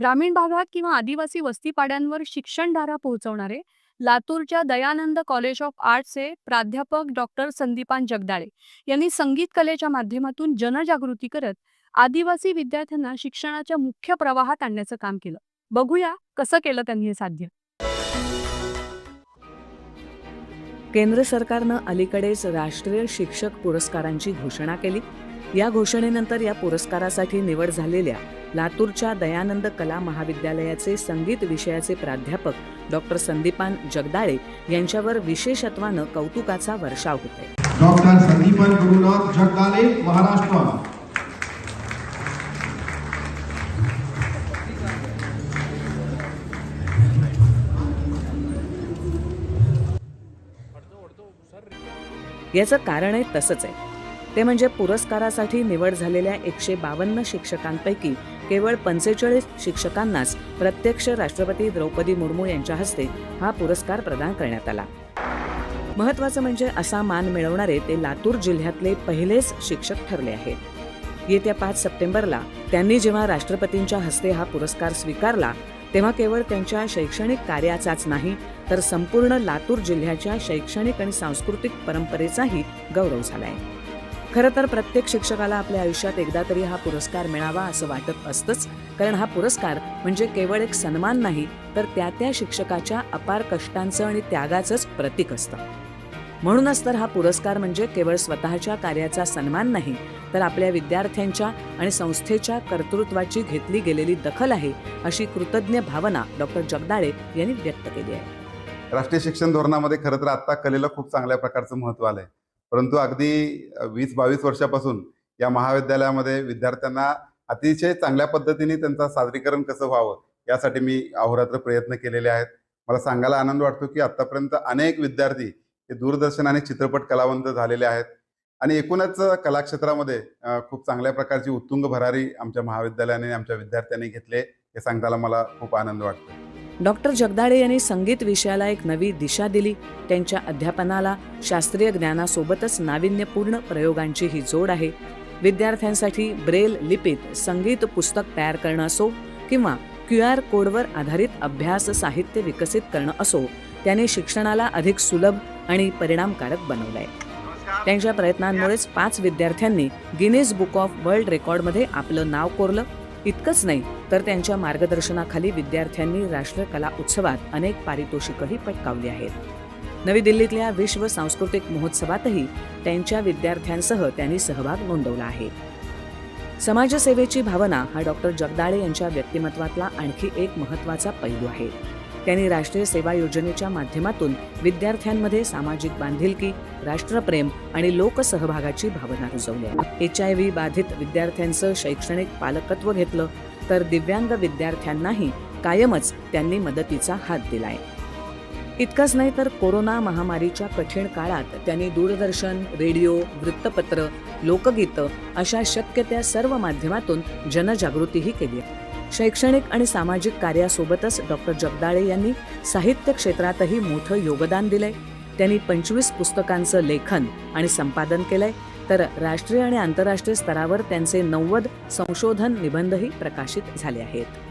ग्रामीण भागात किंवा आदिवासी वस्तीपाड्यांवर शिक्षणधारा पोहोचवणारे लातूरच्या दयानंद कॉलेज ऑफ आर्ट्सचे प्राध्यापक डॉक्टर संदीपान जगदाळे यांनी संगीत कलेच्या माध्यमातून जनजागृती करत आदिवासी विद्यार्थ्यांना शिक्षणाच्या मुख्य प्रवाहात आणण्याचं काम केलं. बघूया कसं केलं त्यांनी हे साध्य. केंद्र सरकारनं अलीकडेच राष्ट्रीय शिक्षक पुरस्कारांची घोषणा केली. या घोषणेनंतर या पुरस्कारासाठी निवड झालेल्या लातूरच्या दयानंद कला महाविद्यालयाचे संगीत विषयाचे प्राध्यापक डॉक्टर संदीपान जगदाळे यांच्यावर विशेषत्वानं कौतुकाचा वर्षाव होतोय. डॉक्टर संदीपन गुरुनाथ जगदाले महाराष्ट्र याचं कारण आहे तसंच आहे. ते म्हणजे पुरस्कारासाठी निवड झालेल्या एकशे बावन्न शिक्षकांपैकी केवळ पंचेचाळीस शिक्षकांनाच प्रत्यक्ष राष्ट्रपती द्रौपदी मुर्मू यांच्या हस्ते हा पुरस्कार प्रदान करण्यात आला. महत्वाचं म्हणजे असा मान मिळवणारे ते लातूर जिल्ह्यातले पहिलेच शिक्षक ठरले आहेत. येत्या पाच सप्टेंबरला त्यांनी जेव्हा राष्ट्रपतींच्या हस्ते हा पुरस्कार स्वीकारला तेव्हा केवळ त्यांच्या शैक्षणिक कार्याचाच नाही तर संपूर्ण लातूर जिल्ह्याच्या शैक्षणिक आणि सांस्कृतिक परंपरेचाही गौरव झाला आहे खरं तर प्रत्येक शिक्षकाला आपल्या आयुष्यात एकदा तरी हा पुरस्कार मिळावा असं वाटत असतंच. कारण हा पुरस्कार म्हणजे केवळ एक सन्मान नाही तर त्या त्या शिक्षकाच्या अपार कष्टांचं आणि त्यागाचंच प्रतीक असतं. म्हणूनच तर हा पुरस्कार म्हणजे केवळ स्वतःच्या कार्याचा सन्मान नाही तर आपल्या विद्यार्थ्यांच्या आणि संस्थेच्या कर्तृत्वाची घेतली गेलेली दखल आहे अशी कृतज्ञ भावना डॉक्टर जगदाळे यांनी व्यक्त केली आहे. राष्ट्रीय शिक्षण धोरणामध्ये खरं तर आत्ता कलेला खूप चांगल्या प्रकारचं महत्त्व आलं आहे परंतु अगदी वीस बावीस वर्षापासून या महाविद्यालयामध्ये विद्यार्थ्यांना अतिशय चांगल्या पद्धतीने त्यांचं सादरीकरण कसं व्हावं यासाठी मी अहोरात्र प्रयत्न केलेले आहेत. मला सांगायला आनंद वाटतो की आत्तापर्यंत अनेक विद्यार्थी हे दूरदर्शन आणि चित्रपट कलावंत झालेले आहेत. आणि एकूणच कलाक्षेत्रामध्ये खूप चांगल्या प्रकारची उत्तुंग भरारी आमच्या महाविद्यालयाने आमच्या विद्यार्थ्यांनी घेतले हे सांगताना मला खूप आनंद वाटतो डॉक्टर जगदाळे यांनी संगीत विषयाला एक नवी दिशा दिली. त्यांच्या अध्यापनाला शास्त्रीय ज्ञानासोबतच नाविन्यपूर्ण प्रयोगांची ही जोड आहे. विद्यार्थ्यांसाठी ब्रेल लिपीत संगीत पुस्तक तयार करणं असो किंवा क्यू आर कोडवर आधारित अभ्यास साहित्य विकसित करणं असो त्याने शिक्षणाला अधिक सुलभ आणि परिणामकारक बनवलंय. त्यांच्या प्रयत्नांमुळेच पाच विद्यार्थ्यांनी गिनीज बुक ऑफ वर्ल्ड रेकॉर्डमध्ये आपलं नाव कोरलं. इतकंच नाही तर त्यांच्या मार्गदर्शनाखाली विद्यार्थ्यांनी राष्ट्रीय कला उत्सवात अनेक पारितोषिकही पटकावली आहेत. नवी दिल्लीतल्या विश्व सांस्कृतिक महोत्सवातही त्यांच्या विद्यार्थ्यांसह त्यांनी सहभाग नोंदवला आहे. समाजसेवेची भावना हा डॉक्टर जगदाळे यांच्या व्यक्तिमत्वातला आणखी एक महत्त्वाचा पैलू आहे. त्यांनी राष्ट्रीय सेवा योजनेच्या माध्यमातून विद्यार्थ्यांमध्ये सामाजिक बांधिलकी राष्ट्रप्रेम आणि लोकसहभागाची भावना रुजवली. एच आय व्ही बाधित विद्यार्थ्यांचं शैक्षणिक पालकत्व घेतलं तर दिव्यांग विद्यार्थ्यांनाही कायमच त्यांनी मदतीचा हात दिलाय. इतकंच नाही तर कोरोना महामारीच्या कठीण काळात त्यांनी दूरदर्शन रेडिओ वृत्तपत्र लोकगीतं अशा शक्य त्या सर्व माध्यमातून जनजागृतीही केली आहे. शैक्षणिक आणि सामाजिक कार्यासोबतच डॉक्टर जगदाळे यांनी साहित्य क्षेत्रातही मोठं योगदान दिलंय. त्यांनी पंचवीस पुस्तकांचं लेखन आणि संपादन केलंय. तर राष्ट्रीय आणि आंतरराष्ट्रीय स्तरावर त्यांचे नव्वद संशोधन निबंधही प्रकाशित झाले आहेत.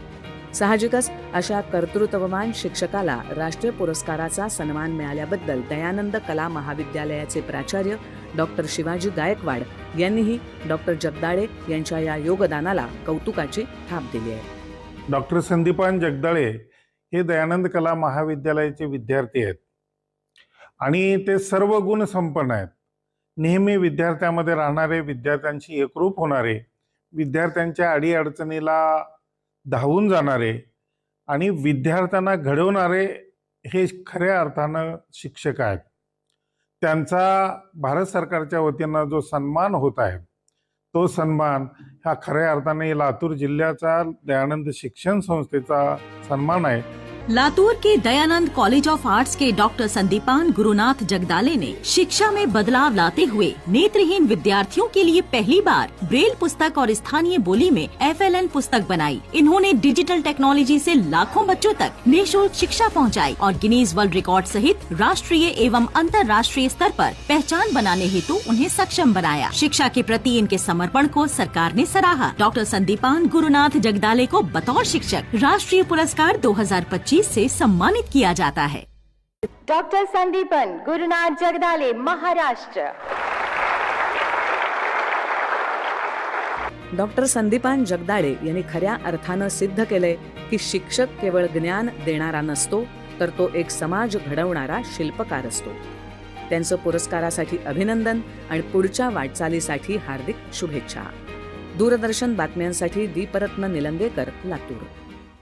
साहजिकच अशा कर्तृत्ववान शिक्षकाला राष्ट्रीय पुरस्काराचा सन्मान मिळाल्याबद्दल दयानंद कला महाविद्यालयाचे प्राचार्य डॉक्टर शिवाजी गायकवाड यांनीही डॉक्टर जगदाळे यांच्या या योगदानाला कौतुकाची थाप दिली आहे. डॉक्टर संदीपान जगदाळे हे दयानंद कला महाविद्यालयाचे विद्यार्थी आहेत. आणि ते सर्व गुण संपन्न आहेत. नेहमी विद्यार्थ्यामध्ये राहणारे विद्यार्थ्यांशी एकरूप होणारे विद्यार्थ्यांच्या अडीअडचणीला धावून जाणारे आणि विद्यार्थ्यांना घडवणारे हे खऱ्या अर्थानं शिक्षक आहेत. त्यांचा भारत सरकारच्या वतीनं जो सन्मान होत आहे तो सन्मान हा खऱ्या अर्थाने लातूर जिल्ह्याचा दयानंद शिक्षण संस्थेचा सन्मान आहे. लातूर के दयानंद कॉलेज ऑफ़ आर्ट्स के डॉक्टर संदीपान गुरुनाथ जगदाले ने शिक्षा में बदलाव लाते हुए नेत्रहीन विद्यार्थियों के लिए पहली बार ब्रेल पुस्तक और स्थानीय बोली में एफएलएन पुस्तक बनाई। इन्होंने डिजिटल टेक्नोलॉजी से लाखों बच्चों तक निःशुल्क शिक्षा पहुंचाई और गिनीज वर्ल्ड रिकॉर्ड सहित राष्ट्रीय एवं अंतर्राष्ट्रीय स्तर पर पहचान बनाने हेतु उन्हें सक्षम बनाया। शिक्षा के प्रति इनके समर्पण को सरकार ने सराहा। डॉक्टर संदीपान गुरुनाथ जगदाले को बतौर शिक्षक। राष्ट्रीय पुरस्कार 2025 से सम्मानित किया जाता है। डॉक्टर संदीपन गुरुनाथ जगदाले महाराष्ट्र। डॉक्टर संदीपान जगदाळे यांनी खऱ्या अर्थानं सिद्ध केलंय की शिक्षक केवळ ज्ञान देणारा नसतो तर तो एक समाज घडवणारा शिल्पकार असतो. त्यांचं पुरस्कारासाठी अभिनंदन आणि पुढच्या वाटचालीसाठी हार्दिक शुभेच्छा. दूरदर्शन बातम्यांसाठी दीपरत्न निलंगेकर लातूर.